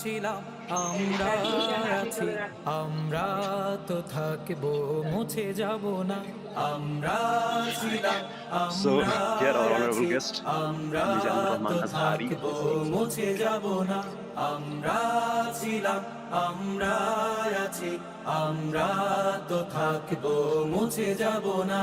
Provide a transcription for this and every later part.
ছিলাম আমরা আছি আমরা তো থাকব মুছে যাব না। আমরা ছিলাম So, here our honorable guest, আমরা Rahman Azhari. মুছে যাব না। আমরা ছিলাম আমরা আছি আমরা তো থাকব মুছে যাব না।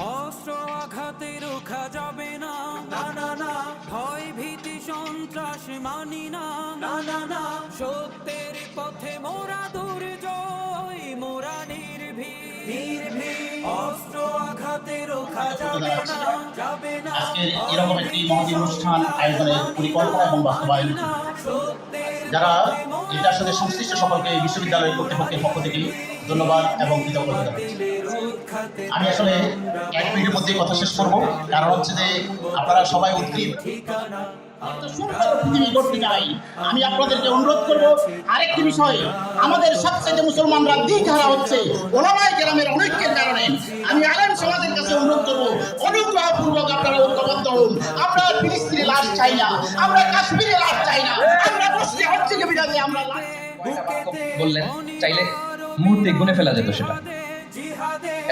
অস্ত্র আঘাতে রোখা যাবে না। না না না। ভয় ভীতি সন্ত্রাস মানি না। না না না। সত্যের পথে মোরা দুর্জয় মোরা নির্ভীক নির্ভীক অস্ত্র আঘাতে রোখা যাবে না যাবে না। আজকের এরকম একটি মহতী অনুষ্ঠান আয়োজনের পরিকল্পনা এবং বাস্তবায়ন যারা এটার সাথে সংশ্লিষ্ট সকলকে বিশ্ববিদ্যালয় কর্তৃপক্ষের পক্ষ থেকে ধন্যবাদ এবং কৃতজ্ঞতা জানাচ্ছি। আমি আসলে এক মিনিটের মধ্যে কথা শেষ করব। কারণ হচ্ছে যে আপনারা সবাই উদ্গ্রীব। আমি আপনাদেরকে অনুরোধ করব, আরেকটি বিষয়। আমাদের সবচেয়ে মুসলমানরা দিক হারা হচ্ছে ওলামাই গ্রামের অনৈক্যের কারণে। আমি আলেম সমাজের কাছে অনুরোধ করব, অনুগ্রহপূর্বক আপনারা ঐক্যবদ্ধ হন। আমরা ফিলিস্তিনে লাশ চাই না, আমরা কাশ্মীরে লাশ চাই না, আমরা আমরা বললেন চাইলে মুহূর্তে গুনে ফেলা যেত সেটা।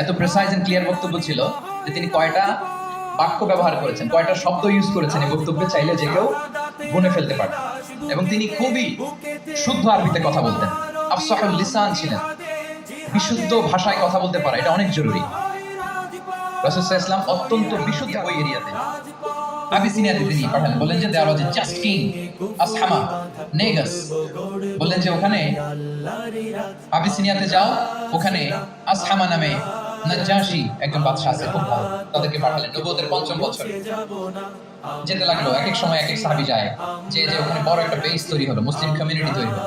এত প্রেসাইজ এন্ড ক্লিয়ার বক্তব্য ছিল যে তিনি কয়টা বাক্য ব্যবহার করেছেন কয়টা শব্দ ইউজ করেছেন এই বক্তব্যে চাইলে যে কেউ গুনে ফেলতে পারে এবং তিনি খুবই শুদ্ধ আরবিতে কথা বলতেন। আফসাহুল লিসান ছিলেন। বিশুদ্ধ ভাষায় কথা বলতে পারা এটা অনেক জরুরি। রাসূল ইসলাম অত্যন্ত বিশুদ্ধ ওই এরিয়াতে। আবিসিনিয়াতে তিনি বললেন যে আসহামা নেগাস বললেন যে ওখানে আবিসিনিয়াতে যাও, ওখানে আসহামা নামে একজন বাদশা আছে, খুব ভালো। তাদেরকে পাঠালেন নবুয়তের পঞ্চম যেতে লাগল, এক এক সময় এক এক সাহাবি যায়, যে যে ওখানে বড় একটা বেস তৈরি হলো, মুসলিম কমিউনিটি তৈরি হলো।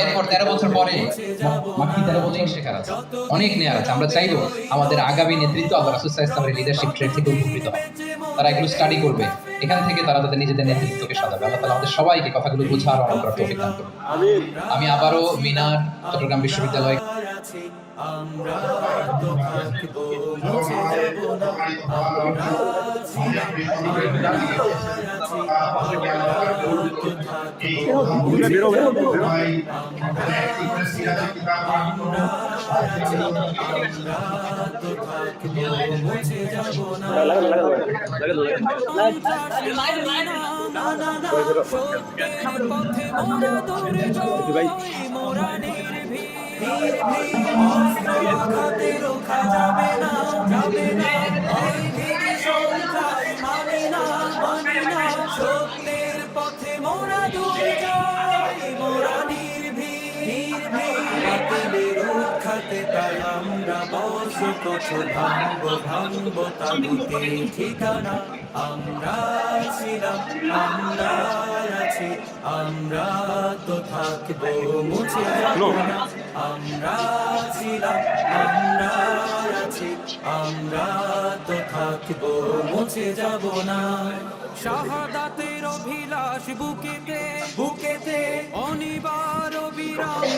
এরপর তেরো বছর পরে তেরো বছর শেখার আছে। অনেক নেয়ার আছে। আমরা চাইব আমাদের আগামী নেতৃত্ব আল্লাহ রাসুল ইসলামের লিডারশিপ ট্রেড থেকে উপকৃত হয় তারা এগুলো স্টাডি করবে। এখান থেকে তারা তাদের নিজেদের নেতৃত্বকে সাজাবে। আল্লাহ তালা আমাদের সবাইকে কথাগুলো বোঝার অনেক করার তৌফিক দান করুন। আমি আবারও মিনার চট্টগ্রাম বিশ্ববিদ্যালয় আমরা থাকব মুছে যাব না না সত্যের পথে মোরা রোখা সত্যের পথে মোরা নির্ভীক নির্ভীক উৎখাতে তাই আমরা ঠিকানা। আমরা ছিলাম, আমরা আছি, আমরা তো থাকব মুছে আমরা ছিলাম, আমরা আছি, আমরা তো থাকব মুছে যাব না। শাহাদাতের অভিলাষ বুকেতে বুকেতে অনিবার বিরাম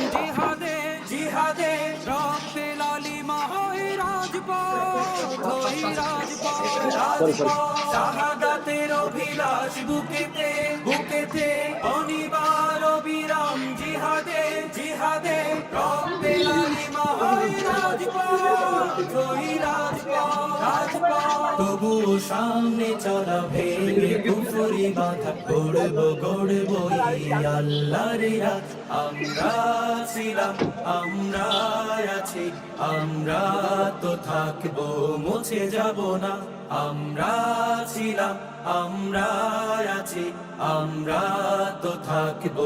জিহাদে রক্তে লালিমা হয় রাজপথ হয় বুকেতে বুকেতে, অনিবার বিরাম জিহাদে জিহাদে। রক্তে লালিমা হয় রাজপথ। তবু সামনে চলা ভেঙে কুফুরি বাধা গড়ব গড়ব আল্লাহর আমরা ছিলাম আমরা আছি, আমরা তো থাকব, মুছে যাব না। আমরা ছিলাম আমরা আছি, আমরা তো থাকব